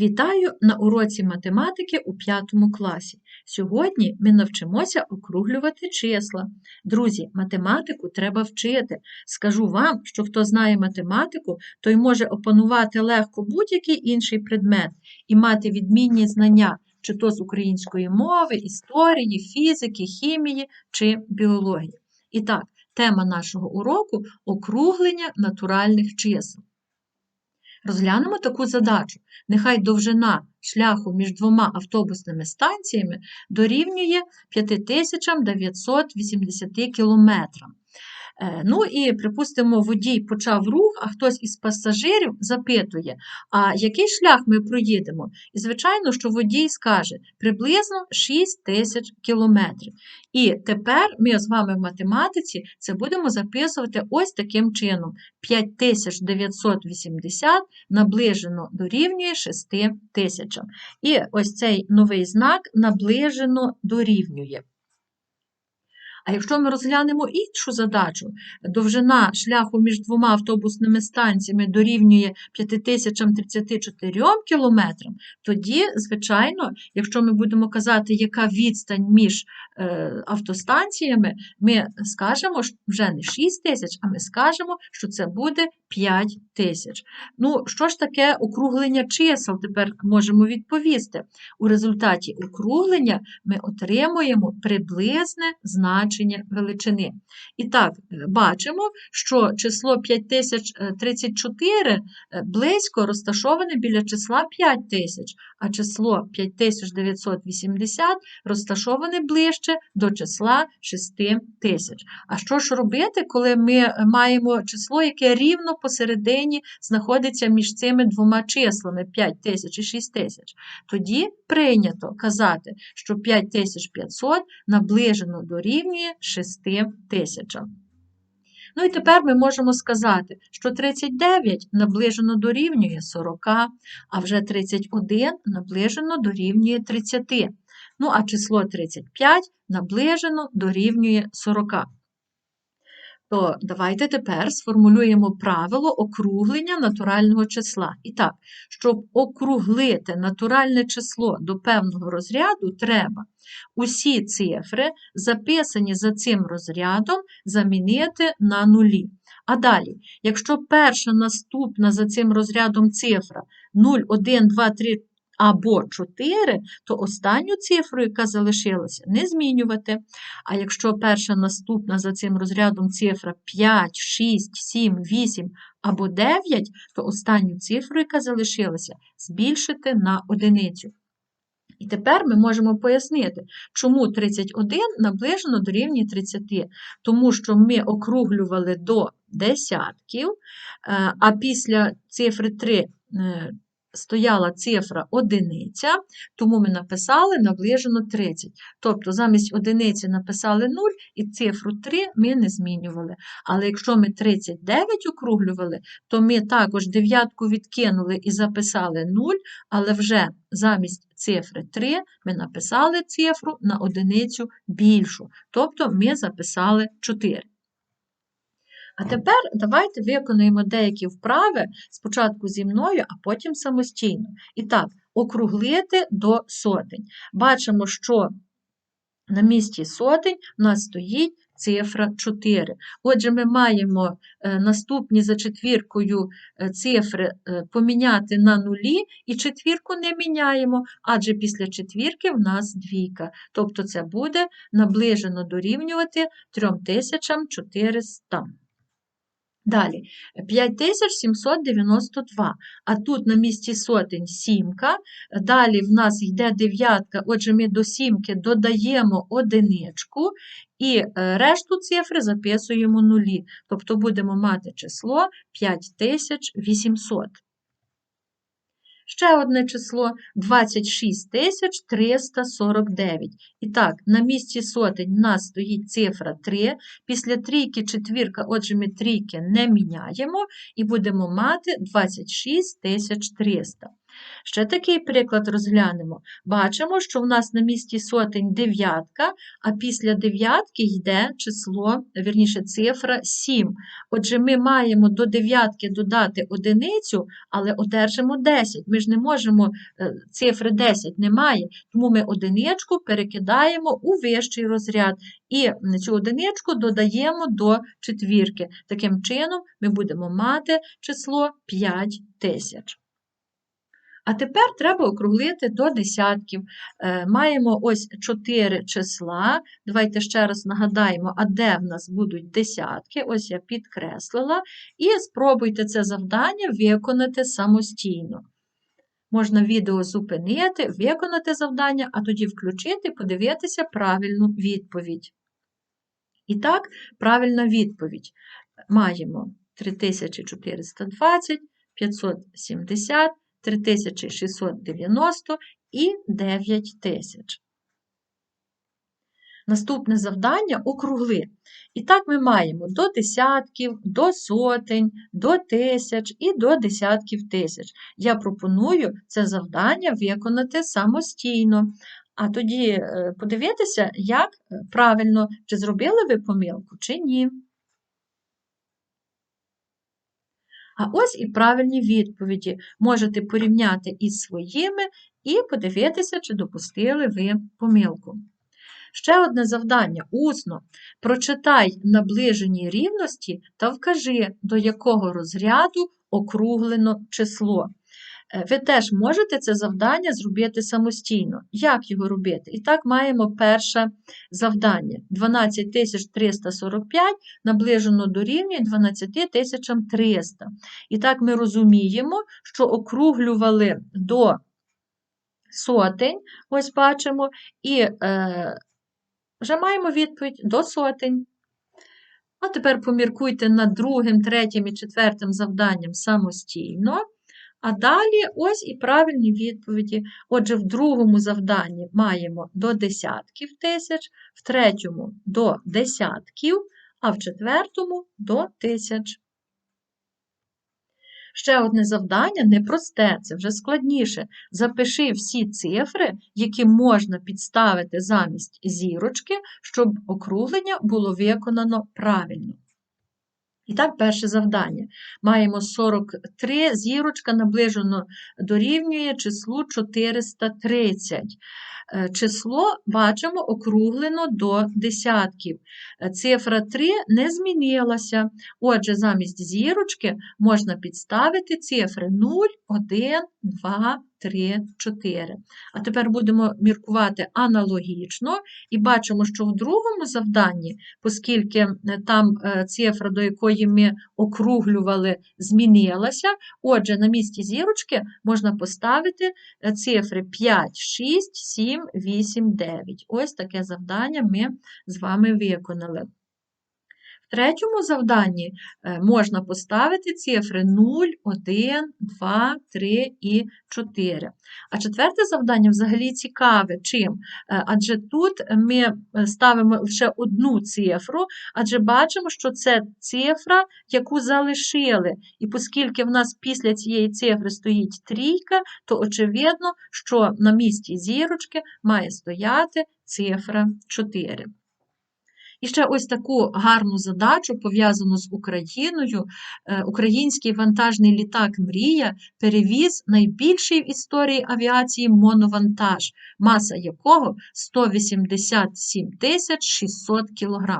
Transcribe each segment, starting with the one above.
Вітаю на уроці математики у 5 класі. Сьогодні ми навчимося округлювати числа. Друзі, математику треба вчити. Скажу вам, що хто знає математику, той може опанувати легко будь-який інший предмет і мати відмінні знання, чи то з української мови, історії, фізики, хімії чи біології. І так, тема нашого уроку округлення натуральних чисел. Розглянемо таку задачу. Нехай довжина шляху між двома автобусними станціями дорівнює 5980 кілометрам. Е, ну і, припустимо, водій почав рух, а хтось із пасажирів запитує, а який шлях ми проїдемо? І, звичайно, що водій скаже приблизно 6 тисяч кілометрів. І тепер ми з вами в математиці це будемо записувати ось таким чином: 5980 наближено дорівнює 6 тисячам. І ось цей новий знак наближено дорівнює. А якщо ми розглянемо іншу задачу, довжина шляху між двома автобусними станціями дорівнює 5034 кілометрам, тоді, звичайно, якщо ми будемо казати, яка відстань між е, автостанціями, ми скажемо вже не 6 тисяч, а ми скажемо, що це буде 5 тисяч. Ну, що ж таке округлення чисел? Тепер можемо відповісти. У результаті округлення ми отримуємо приблизне значення величини. І так, е, бачимо, що число 5034 е, близько розташоване біля числа 5000, а число 5980 розташоване ближче до числа 6000. А що ж робити, коли ми маємо число, яке рівно посередині знаходиться між цими двома числами 5000 і 6000? Тоді прийнято казати, що 5500 наближено дорівнює 6000. Ну і тепер ми можемо сказати, що 39 наближено дорівнює 40, а вже 31 наближено дорівнює 30. Ну, а число 35 наближено дорівнює 40. То давайте тепер сформулюємо правило округлення натурального числа. І так, щоб округлити натуральне число до певного розряду, треба усі цифри, записані за цим розрядом, замінити на нулі. А далі, якщо перша наступна за цим розрядом цифра 0, 1, 2, 3, або 4, то останню цифру, яка залишилася, не змінювати. А якщо перша наступна за цим розрядом цифра 5, 6, 7, 8 або 9, то останню цифру, яка залишилася, збільшити на одиницю. І тепер ми можемо пояснити, чому 31 наближено до рівні 30, тому що ми округлювали до десятків, е, а після цифри 3 стояла цифра одиниця, тому ми написали наближено 30. Тобто замість одиниці написали 0 і цифру 3 ми не змінювали. Але якщо ми 39 округлювали, то ми також дев'ятку відкинули і записали 0, але вже замість цифри 3 ми написали цифру на одиницю більшу. Тобто ми записали 4. А тепер давайте виконуємо деякі вправи спочатку зі мною, а потім самостійно. І так, округлити до сотень. Бачимо, що на місці сотень у нас стоїть цифра 4. Отже, ми маємо е, наступні за четвіркою е, цифри е, поміняти на нулі, і четвірку не міняємо, адже після четвірки в нас двійка. Тобто це буде наближено дорівнювати 3400. Далі 5792. А тут на місці сотень сімка. Далі в нас йде дев'ятка, отже, ми до сімки додаємо одиничку і е, решту цифри записуємо нулі. Тобто будемо мати число 5800. Ще одне число 26 349. І так, на місці сотень у нас стоїть цифра 3. Після трійки четвірка, отже, ми трійки не міняємо, і будемо мати 26 300. Ще такий приклад розглянемо. Бачимо, що в нас на місці сотень дев'ятка, а після дев'ятки йде число, вірніше, цифра 7. Отже, ми маємо до дев'ятки додати одиницю, але одержимо 10. Ми ж не можемо, е, цифри 10 немає, тому ми одиничку перекидаємо у вищий розряд і цю одиничку додаємо до четвірки. Таким чином, ми будемо мати число 5 тисяч. А тепер треба округлити до десятків. Е, маємо ось 4 числа. Давайте ще раз нагадаємо, а де в нас будуть десятки. Ось я підкреслила. І спробуйте це завдання виконати самостійно. Можна відео зупинити, виконати завдання, а тоді включити подивитися правильну відповідь. І так, правильна відповідь. Маємо 3420, 570. 3690 і 9000. Наступне завдання округли. І так ми маємо до десятків, до сотень, до тисяч і до десятків тисяч. Я пропоную це завдання виконати самостійно. А тоді е, подивитися, як е, правильно, чи зробили ви помилку, чи ні. А ось і правильні відповіді. Можете порівняти із своїми і подивитися, чи допустили ви помилку. Ще одне завдання усно. Прочитай наближені рівності та вкажи, до якого розряду округлено число. Е, ви теж можете це завдання зробити самостійно. Як його робити? І так маємо перше завдання. 12345 наближено дорівнює 12300. І так ми розуміємо, що округлювали до сотень, ось бачимо, і е, вже маємо відповідь до сотень. А тепер поміркуйте над другим, третім і четвертим завданням самостійно. А далі ось і правильні відповіді. Отже, в другому завданні маємо до десятків тисяч, в третьому до десятків, а в четвертому до тисяч. Ще одне завдання непросте, це вже складніше. Запиши всі цифри, які можна підставити замість зірочки, щоб округлення було виконано правильно. І так, перше завдання. Маємо 43, зірочка наближено дорівнює числу 430. Е, число бачимо округлено до десятків. Е, цифра 3 не змінилася. Отже, замість зірочки можна підставити цифри 0, 1, 2, 3, 4. А тепер будемо міркувати аналогічно і бачимо, що в другому завданні, оскільки е, там е, цифра, до якої ми округлювали, змінилася, отже, на місці зірочки можна поставити е, цифри 5, 6, 7, 8, 9. Ось таке завдання ми з вами виконали третьому завданні е, можна поставити цифри 0, 1, 2, 3 і 4. А четверте завдання взагалі цікаве чим? Е, адже тут ми е, ставимо лише одну цифру, адже бачимо, що це цифра, яку залишили. І оскільки в нас після цієї цифри стоїть трійка, то очевидно, що на місці зірочки має стояти цифра 4. І ще ось таку гарну задачу, пов'язану з Україною. Е, український вантажний літак Мрія перевіз найбільший в історії авіації моновантаж, маса якого 187 600 кг.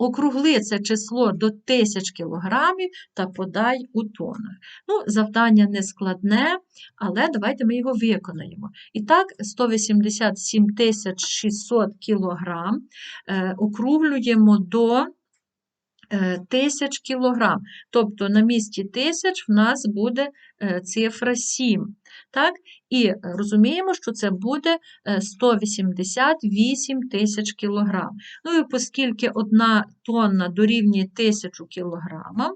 Округли це число до 1000 кг та подай у тонах. Ну, Завдання не складне, але давайте ми його виконаємо. І так, 187 600 кг округлюємо округлюємо до е, тисяч кілограм. Тобто на місці тисяч в нас буде е, цифра 7. Так? І розуміємо, що це буде 188 е, тисяч кілограм. Ну і оскільки одна тонна дорівнює тисячу кілограмам,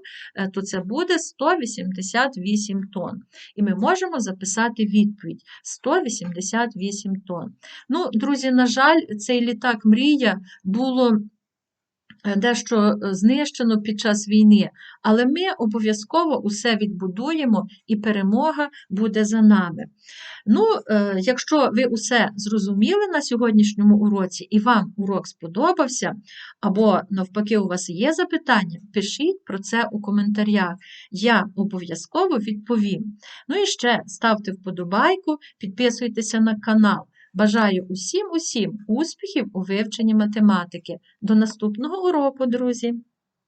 то це буде 188 тонн. І ми можемо записати відповідь: 188 тонн. Ну, друзі, на жаль, цей літак Мрія було е, дещо е, знищено під час війни, але ми обов'язково усе відбудуємо, і перемога буде за нами. Ну, е, якщо ви усе зрозуміли на сьогоднішньому уроці і вам урок сподобався, або навпаки, у вас є запитання, пишіть про це у коментарях. Я обов'язково відповім. Ну і ще ставте вподобайку, підписуйтеся на канал. Бажаю усім усім успіхів у вивченні математики. До наступного уроку, друзі!